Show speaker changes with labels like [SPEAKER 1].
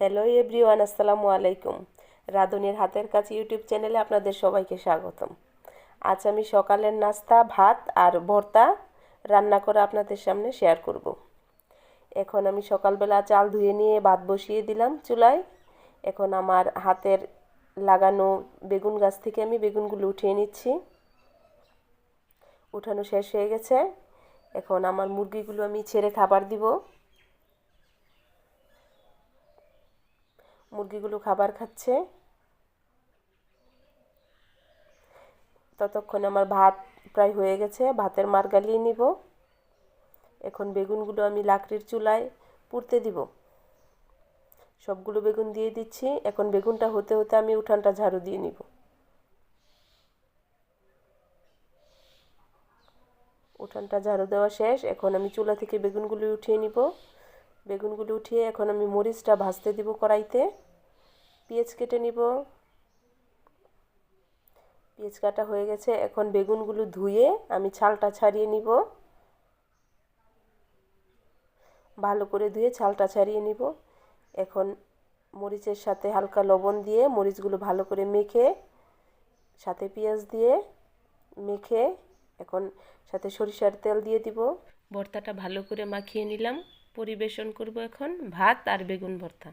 [SPEAKER 1] Hello everyone, আসসালামু আলাইকুম। রাধুনির হাতের কাছে ইউটিউব চ্যানেলে আপনাদের সবাইকে স্বাগতম। আজ আমি সকালের নাস্তা, ভাত আর ভর্তা রান্না করে আপনাদের সামনে শেয়ার করব। এখন আমি সকালবেলা চাল ধুয়ে নিয়ে ভাত বসিয়ে দিলাম চুলায়। এখন আমার হাতের লাগানো বেগুন গাছ থেকে আমি বেগুনগুলো উঠিয়ে নিচ্ছি। উঠানো শেষ হয়ে গেছে। এখন আমার মুরগিগুলো আমি ছেড়ে খাবার দিব। মুরগিগুলো খাবার খাচ্ছে। ততক্ষণ আমার ভাত প্রায় হয়ে গেছে, ভাতের মার গালিয়ে নিব। এখন বেগুনগুলো আমি লাকড়ির চুলায় পুড়তে দিব। সবগুলো বেগুন দিয়ে দিচ্ছি। এখন বেগুনটা হতে হতে আমি উঠানটা ঝাড়ু দিয়ে নিব। উঠানটা ঝাড়ু দেওয়া শেষ। এখন আমি চুলা থেকে বেগুনগুলো উঠিয়ে নিব। বেগুনগুলো উঠিয়ে এখন আমি মরিচটা ভাজতে দিব কড়াইতে। পেঁয়াজ কেটে নিব। পেঁয়াজ কাটা হয়ে গেছে। এখন বেগুনগুলো ধুয়ে আমি ছালটা ছাড়িয়ে নিব। ভালো করে ধুয়ে ছালটা ছাড়িয়ে নিব। এখন মরিচের সাথে হালকা লবণ দিয়ে মরিচগুলো ভালো করে মেখে, সাথে পেঁয়াজ দিয়ে মেখে এখন সাথে সরিষার তেল দিয়ে দিব। ভর্তাটা ভালো করে মাখিয়ে নিলাম। পরিবেশন করব এখন ভাত আর বেগুন ভর্তা।